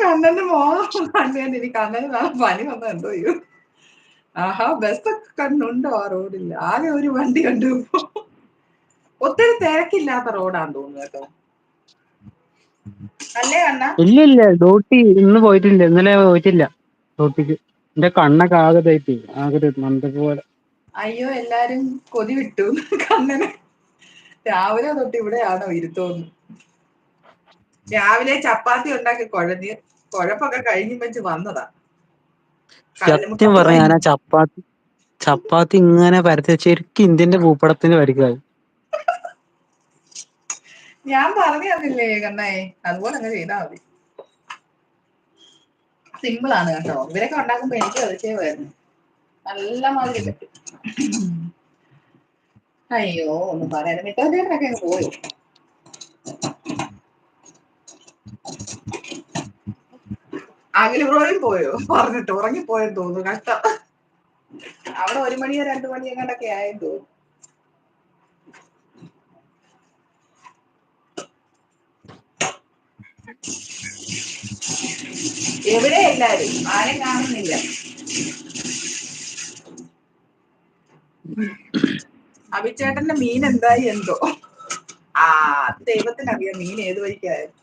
കണ്ണന്റെ മോഹം കണ്ടേണ്ടിരിക്കും കണ്ണന് നാളെ പനി വന്ന എന്തോ ചെയ്യൂ. ആഹാ ബസ്സൊക്കെ കണ്ണുണ്ടോ ആ റോഡില്ല ആകെ ഒരു വണ്ടി കണ്ടു ഒത്തിരി തിരക്കില്ലാത്ത റോഡാന്ന് തോന്നുന്നു കേട്ടോ. അല്ലേ കണ്ണ? ഇല്ല ഇല്ല ഡ്യൂട്ടി ഇന്ന് പോയിട്ടില്ല. ഇന്നലെ പോയിട്ടില്ല ഡ്യൂട്ടിക്ക്. എന്റെ കണ്ണൊക്കെ ആകെ ഇതായിട്ട് ആകെ മന്ദ പോലെ. അയ്യോ എല്ലാരും കൊതി വിട്ടു കണ്ണന്. രാവിലെ തൊട്ട് ഇവിടെയാണോ ഇരുത്തോന്ന് രാവിലെ ചപ്പാത്തി ഉണ്ടാക്കി കുഴഞ്ഞ് കുഴപ്പൊക്കെ കഴിഞ്ഞു വെച്ച് വന്നതാ. സത്യം കല്ലുമ്മക്കാമ്പ് പറഞ്ഞ ഞാൻ കഴിഞ്ഞു ആ ചപ്പാത്തി ചപ്പാത്തി ഇങ്ങനെ പരത്തി ശരിക്കും ഇന്ത്യന്റെ ഭൂപടത്തിന് പരിക്കായി ഞാൻ പറഞ്ഞതില്ലേ കണ്ണേ കണ്ണായി അതുപോലെ അങ്ങ് ചെയ്താൽ മതി. സിമ്പിൾ ആണ് കേട്ടോ. ഇവരൊക്കെ ഉണ്ടാക്കുമ്പോ എനിക്ക് അതിശയമായിരുന്നു നല്ല മാതിരി പറ്റും അയ്യോ ഒന്നും പറയാതെ മിത്തോട്ടേട്ടനൊക്കെ അങ്ങ് പോയി. അഖിൽ ബ്രോയും പോയോ? പറഞ്ഞിട്ട് ഉറങ്ങിപ്പോയെന്ന് തോന്നുന്നു. കഷ്ടം. അവിടെ ഒരു മണിയോ രണ്ടു മണിയോ എങ്ങാണ്ടൊക്കെ ആയെന്ന് തോന്നുന്നു. എവിടെ എല്ലാരും? ആരെ കാണുന്നില്ല. അഭിച്ചേട്ടന്റെ മീൻ എന്തായി എന്തോ? ആ ദൈവത്തിനറിയാം മീൻ ഏത് വഴിക്കായത്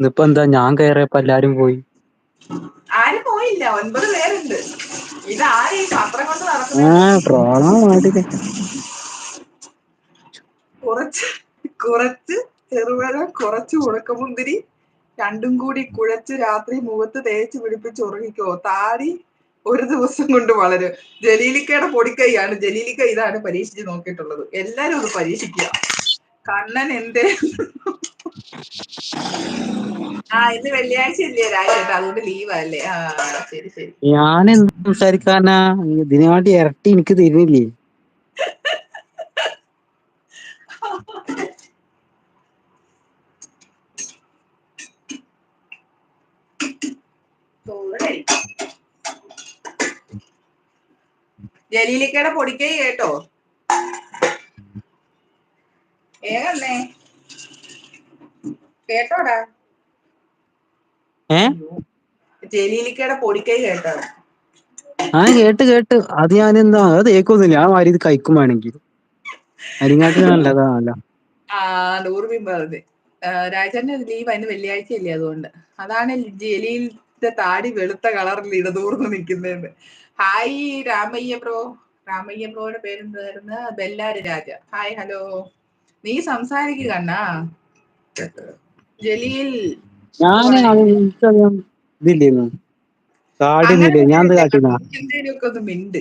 ഇതിപ്പോ എന്താ? ഞാൻ കയറിയപ്പോ എല്ലാരും പോയി. ആരും പോയില്ല. ഒൻപത് പേരുണ്ട്. ഈ പത്രം കൊണ്ട് കുറച്ച് കുറച്ച് ചെറുപഴം കുറച്ച് ഉണക്കമുന്തിരി രണ്ടും കൂടി കുഴച്ച് രാത്രി മുഖത്ത് തേച്ച് പിടിപ്പിച്ച് ഉറങ്ങിക്കോ. താടി ഒരു ദിവസം കൊണ്ട് വളരും. ജലീലിക്കയുടെ പൊടിക്കൈയാണ്. ജലീലിക്ക ഇതാണ് പരീക്ഷിച്ച് നോക്കിയിട്ടുള്ളത്. എല്ലാരും ഒന്ന് പരീക്ഷിക്കുക. കണ്ണൻ എന്തേ? ഞാൻ എന്ത് സംസാരിക്കാനാ? ഇതിനു വേണ്ടി ഇരട്ടി എനിക്ക് തരുന്നില്ലേ? ജലീലിക്കയുടെ പൊടിക്കൈ കേട്ടോ? ഏകന്നേ കേട്ടോടാ? ജലീലിക്കയുടെ പൊടിക്കൈ കേട്ടാണ്. ആ കേട്ട് കേട്ട്. അത് ഞാൻ എന്താ അത് തേക്കൊന്നുമില്ല. ആ വാരി ഇത് കഴിക്കും വേണമെങ്കിൽ അരിങ്ങാട്ടിന് നല്ലതാണല്ലോ ആ നൂറുബീൻ പറഞ്ഞ് രാജന്റെ ലീവ് അതിന് വെള്ളിയാഴ്ച ഇല്ലേ അതുകൊണ്ട്. അതാണ് ജലീലിന്റെ താടി വെളുത്ത കളറിൽ ഇടതൂർന്ന് നിൽക്കുന്നതെന്ന്. Hi Ramaiah bro. രാമയ്യ ബ്രോയുടെ പേരെന്തായിരുന്നു? ബെല്ലാരി രാജ. Hi hello. നീ സംസാരിക്കുക കണ്ണാ. ജലീൽ ഞാൻ. എനിക്കറിയാം ഇതില്ലേന്നു. അങ്ങനെ കാടിന്നില്ലേ ഞാൻ എന്ത് കാട്ടിനാ എന്തേലുമൊക്കെ ഒന്ന് മിണ്ട്.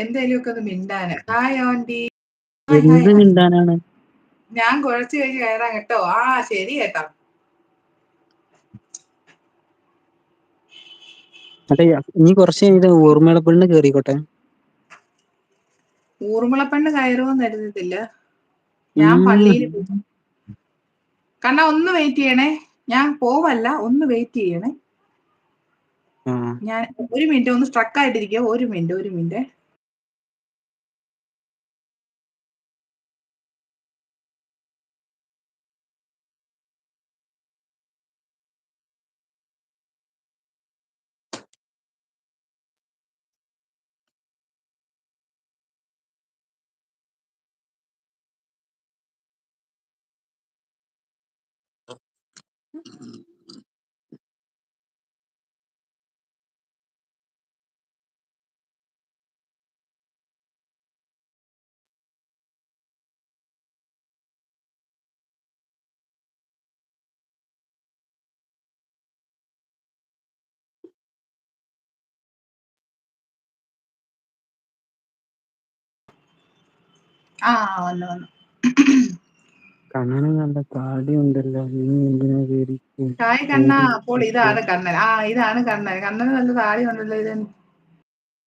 എന്തേലുമൊക്കെ ഒന്ന് മിണ്ടാന്. Hi aunty. ഹായ് ഹായ് എന്ത് ഹായ്. മിണ്ടാനാണ്? ഞാൻ കുഴച്ച് കഴിഞ്ഞ് കയറാം കേട്ടോ. ആ ശരി കേട്ടോ. മറ്റേ നീ കുറച്ച് കഴിഞ്ഞിട്ട് ഊർമിളപ്പെണ്ണ് കേറിക്കോട്ടെ. ഊർമിളപ്പെണ്ണ് കയറുമെന്ന് കരുതത്തില്ല ഞാൻ പള്ളിയിൽ പോകും കണ്ണ ഒന്ന് വെയിറ്റ് ചെയ്യണേ. ഞാൻ പോവല്ല ഒന്ന് വെയിറ്റ് ചെയ്യണേ. ഞാൻ ഒരു മിനിറ്റ് ഒന്ന് സ്ട്രക്ക് ആയിട്ടിരിക്കുക ഒരു മിനിറ്റ് ഒരു മിനിറ്റ് ആ വന്നു വന്നു കണ്ണന് നല്ല താടി ഉണ്ടല്ലോ നീ എന്തിനാ കേറി ഹായ് കണ്ണ അപ്പോൾ ഇതാണ് കണ്ണൻ. ആ ഇതാണ് കണ്ണൻ. കണ്ണന് നല്ല താടി ഉണ്ടല്ലോ ഇത്.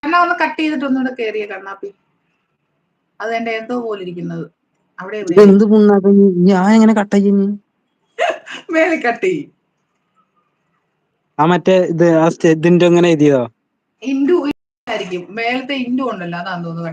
കണ്ണ ഒന്ന് കട്ട് ചെയ്തിട്ട് ഒന്നുകൂടെ കേറിയ കണ്ണാപ്പി. അത് എന്റെ എന്തോ പോലെ ഇരിക്കുന്നത്. അവിടെ ഇത് എവിടെ എന്ത് പുണ്ണാക്ക? ഞാൻ എങ്ങനെ കട്ടാക്കി മേലെ കട്ട് ചെയ്യും. ആ മറ്റേ ഇത് ആ സ്റ്റെ- ഇതിന്റെ അങ്ങനെ എഴുതിയതോ? ഇൻഡു ആയിരിക്കും മേലത്തെ ഇൻഡു ഉണ്ടല്ലോ. അതാന്ന് തോന്നുന്നു